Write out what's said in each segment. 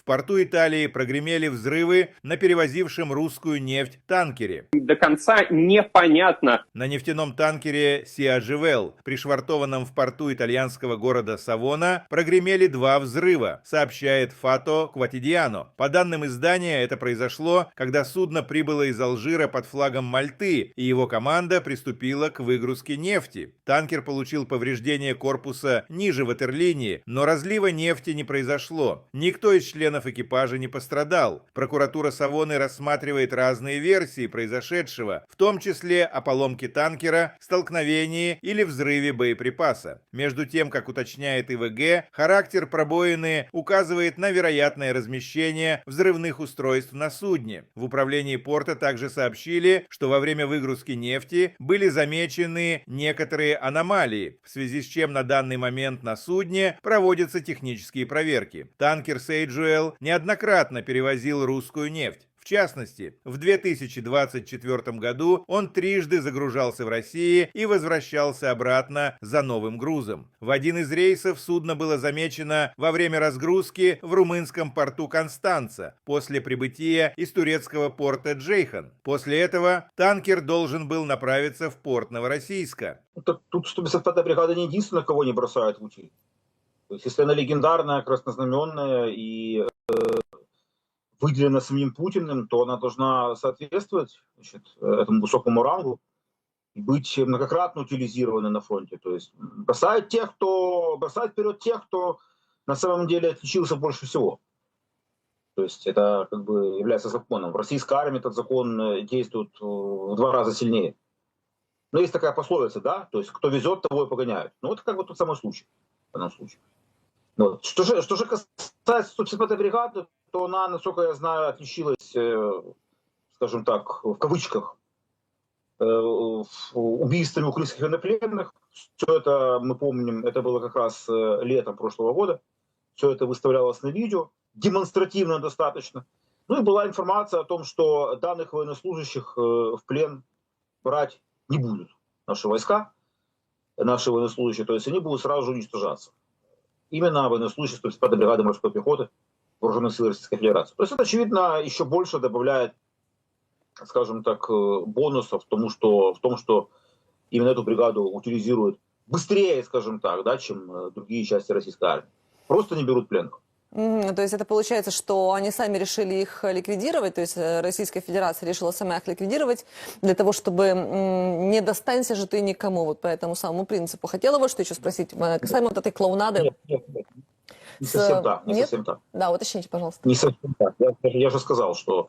В порту Италии прогремели взрывы на перевозившем русскую нефть танкере. До конца непонятно, На нефтяном танкере «Сиадживел», пришвартованном в порту итальянского города Савона, прогремели два взрыва, сообщает Фато Кватидиано. По данным издания, это произошло, когда судно прибыло из Алжира под флагом Мальты, и его команда приступила к выгрузке нефти. Танкер получил повреждение корпуса ниже ватерлинии, но разлива нефти не произошло. Никто из членов экипажа не пострадал. Прокуратура Савоны рассматривает разные версии произошедшего, в том числе о поломке танкера, столкновении или взрыве боеприпаса. Между тем, как уточняет ИВГ, характер пробоины указывает на вероятное размещение взрывных устройств на судне. В управлении порта также сообщили, что во время выгрузки нефти были замечены некоторые аномалии, в связи с чем на данный момент на судне проводятся технические проверки. Танкер Сейджуэл неоднократно перевозил русскую нефть. В частности, в 2024 году он трижды загружался в России и возвращался обратно за новым грузом. В один из рейсов судно было замечено во время разгрузки в румынском порту Констанца после прибытия из турецкого порта Джейхан. После этого танкер должен был направиться в порт Новороссийска. Ну, так Тут 155-я бригада не единственная, кого не бросают в утиль. То есть, если она легендарная, краснознаменная и э, выделена самим Путиным, то она должна соответствовать значит, этому высокому рангу и быть многократно утилизированной на фронте. То есть бросают тех, кто бросают вперед тех, кто на самом деле отличился больше всего. То есть это как бы является законом. В российской армии этот закон э, действует э, в два раза сильнее. Но есть такая пословица, да, то есть кто везет, того и погоняют. Ну, это как бы тот самый случай в данном случае. Вот. Что, же, что же касается 155-й бригады, то она, насколько я знаю, отличилась, э, скажем так, в кавычках, э, убийствами украинских военнопленных. Все это, мы помним, это было как раз э, летом прошлого года. Все это выставлялось на видео, демонстративно достаточно. Ну и была информация о том, что данных военнослужащих в плен брать не будут наши войска, наши военнослужащие, то есть они будут сразу же уничтожаться. Именно военнослужащие 155-й бригады морской пехоты вооруженных сил Российской Федерации. То есть это, очевидно, еще больше добавляет, скажем так, э, бонусов тому, что, в том, что именно эту бригаду утилизируют быстрее, скажем так, да, чем э, другие части российской армии. Просто не берут пленных. Мгм. То есть это получается, что они сами решили их ликвидировать, то есть э, Российская Федерация решила сама их ликвидировать для того, чтобы не достанься же ты никому, вот по этому самому принципу. Хотела вот что еще спросить, э, касаемо вот этой клоунады. Нет, нет, нет. Не С- совсем так, не нет? совсем так. Да, уточните, пожалуйста. Не совсем так. Я, я же сказал, что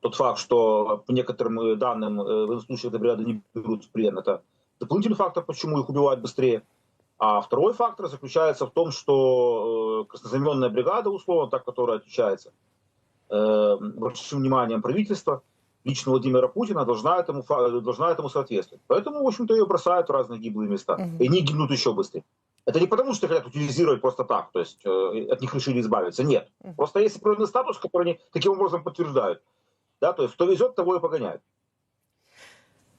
тот факт, что по некоторым э, данным э, в этой бригады не берут в плен, это дополнительный фактор, почему их убивают быстрее. А второй фактор заключается в том, что э, краснознаменная бригада, условно, та, которая отличается э, большим вниманием правительства, лично Владимира Путина, должна этому, должна этому соответствовать. Поэтому, в общем-то, ее бросают в разные гиблые места. И они гибнут еще быстрее. Это не потому, что хотят утилизировать просто так, то есть э, от них решили избавиться. Нет. Просто есть определенный статус, который они таким образом подтверждают. Да, то есть кто везет, того и погоняет.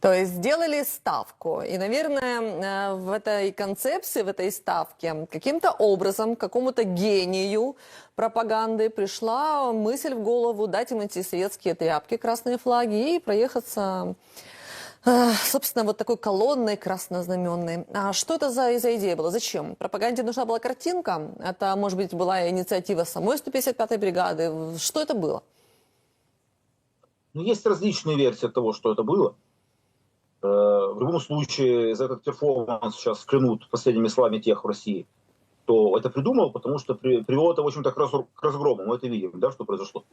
То есть сделали ставку. И, наверное, э, в этой концепции, в этой ставке каким-то образом, какому-то гению пропаганды пришла мысль в голову дать им эти советские тряпки, красные флаги и проехаться э, Собственно, вот такой колонной краснознаменной. А что это за, за идея была? Зачем? Пропаганде нужна была картинка? Это, может быть, была инициатива самой 155-й бригады? Что это было? Ну, есть различные версии того, что это было. Э, В любом случае, за этот перформанс сейчас клянут последними словами тех в России, кто это придумал, потому что при- привело это, в общем-то, к разгрому. Мы это видим, да, что произошло.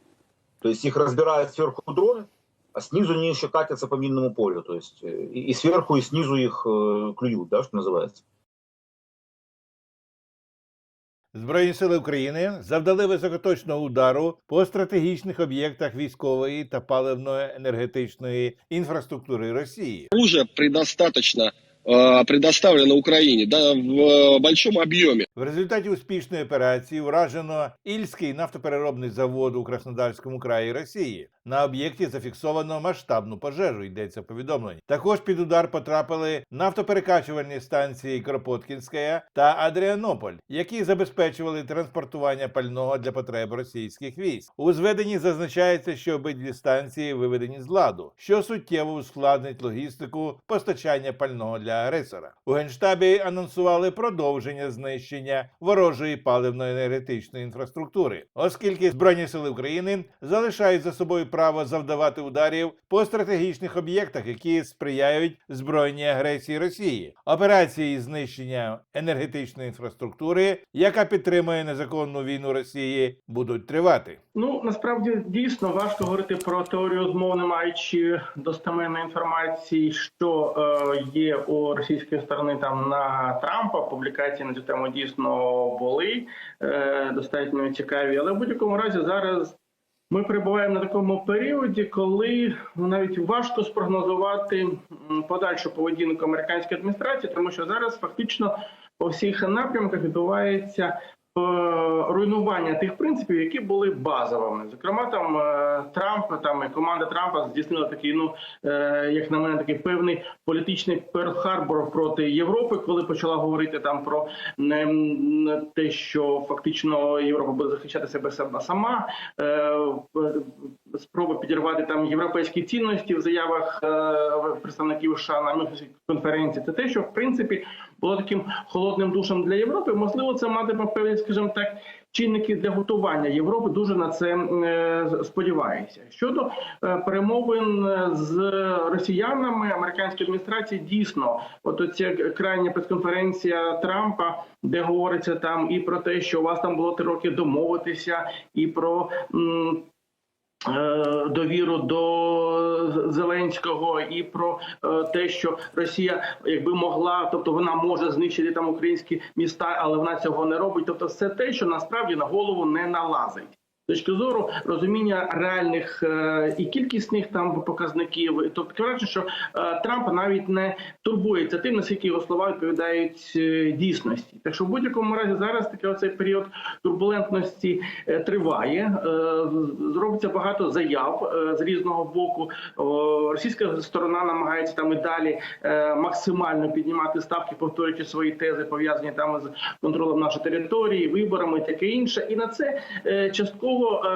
То есть их разбирают сверху дроны, а снизу они еще катятся по минному полю. То есть э, и, и сверху, и снизу их э, клюют, да, что называется. Збройні сили України завдали високоточного удару по стратегічних об'єктах військової та паливно-енергетичної інфраструктури Росії. оружия предостаточно э, предоставлено Украине да, в э, большом объеме. В результаті успішної операції вражено Ільський нафтопереробний завод у Краснодарському краї Росії. На об'єкті зафіксовано масштабну пожежу, йдеться в повідомленні. Також під удар потрапили нафтоперекачувальні станції Кропоткінська та Адріанополь, які забезпечували транспортування пального для потреб російських військ. У зведенні зазначається, що обидві станції виведені з ладу, що суттєво ускладнить логістику постачання пального для агресора. У генштабі анонсували продовження знищення ворожої паливно-енергетичної інфраструктури, оскільки збройні сили України залишають за собою право завдавати ударів по стратегічних об'єктах, які сприяють збройній агресії Росії. Операції знищення енергетичної інфраструктури, яка підтримує незаконну війну Росії, будуть тривати. Ну насправді дійсно важко говорити про теорію змов, не маючи достеменної інформації, що е, є у російської сторони там на Трампа. Публікації на цю тему дійсно були е, достатньо цікаві, але в будь-якому разі зараз. Ми перебуваємо на такому періоді, коли ну, навіть важко спрогнозувати подальшу поведінку американської адміністрації, тому що зараз фактично по всіх напрямках відбувається руйнування тих принципів, які були базовими. Зокрема, там е, Трамп, там і команда Трампа здійснила такий, ну е, як на мене, такий певний політичний Перл-Харбор проти Європи, коли почала говорити там про не, те, що фактично Європа буде захищати себе сама. Е, е, Спроби підірвати там європейські цінності в заявах е, представників США на конференції. Це те, що в принципі було таким холодним душем для Європи. Можливо, це матиме певні, скажімо так, чинники для готування Європи. Дуже на це е, сподіваюся. Щодо е, перемовин з росіянами американської адміністрації, дійсно, от оця крайня прес-конференція Трампа, де говориться там і про те, що у вас там було три роки домовитися, і про. м, е, Довіру до Зеленського і про е, те, що Росія, якби могла, тобто вона може знищити там українські міста, але вона цього не робить. Тобто, все те, що насправді на голову не налазить. Точки зору розуміння реальних е, і кількісних там показників, тобто кажучи, що е, Трамп навіть не турбується тим, наскільки його слова відповідають е, дійсності. Так що в будь-якому разі зараз таки оцей період турбулентності триває. Зробиться багато заяв з різного боку. Російська сторона намагається там і далі максимально піднімати ставки, повторюючи свої тези, пов'язані там з контролем нашої території, виборами, і таке інше. І на це частково. Е,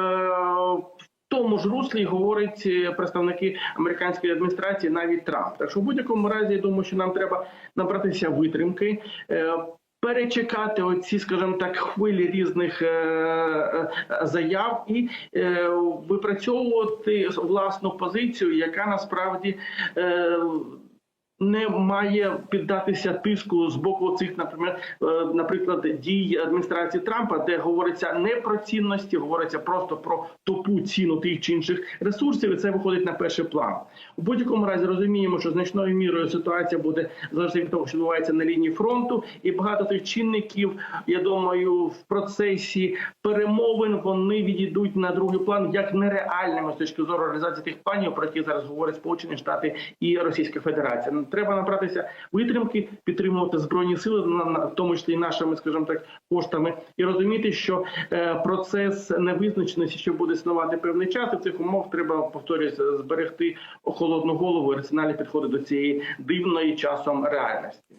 в тому ж руслі говорять е, представники американської адміністрації, навіть Трамп. Так що в будь-якому разі я думаю, що нам треба набратися витримки. е, Перечекати оці, скажімо так, хвилі різних заяв і випрацьовувати власну позицію, яка насправді не має піддатися тиску з боку цих, наприклад, е, наприклад, дій адміністрації Трампа, де говориться не про цінності, говориться просто про тупу ціну тих чи інших ресурсів, і це виходить на перший план. У будь-якому разі розуміємо, що значною мірою ситуація буде залежати від того, що відбувається на лінії фронту, і багато тих чинників, я думаю, в процесі перемовин вони відійдуть на другий план як нереальними з точки зору реалізації тих планів, про які зараз говорять Сполучені Штати і Російська Федерація. Треба набратися витримки, підтримувати збройні сили, в тому числі нашими, скажімо так, коштами, і розуміти, що е, процес невизначеності що буде існувати певний час. І в цих умов треба повторюсь, зберегти холодну голову і раціональні підходи до цієї дивної часом реальності.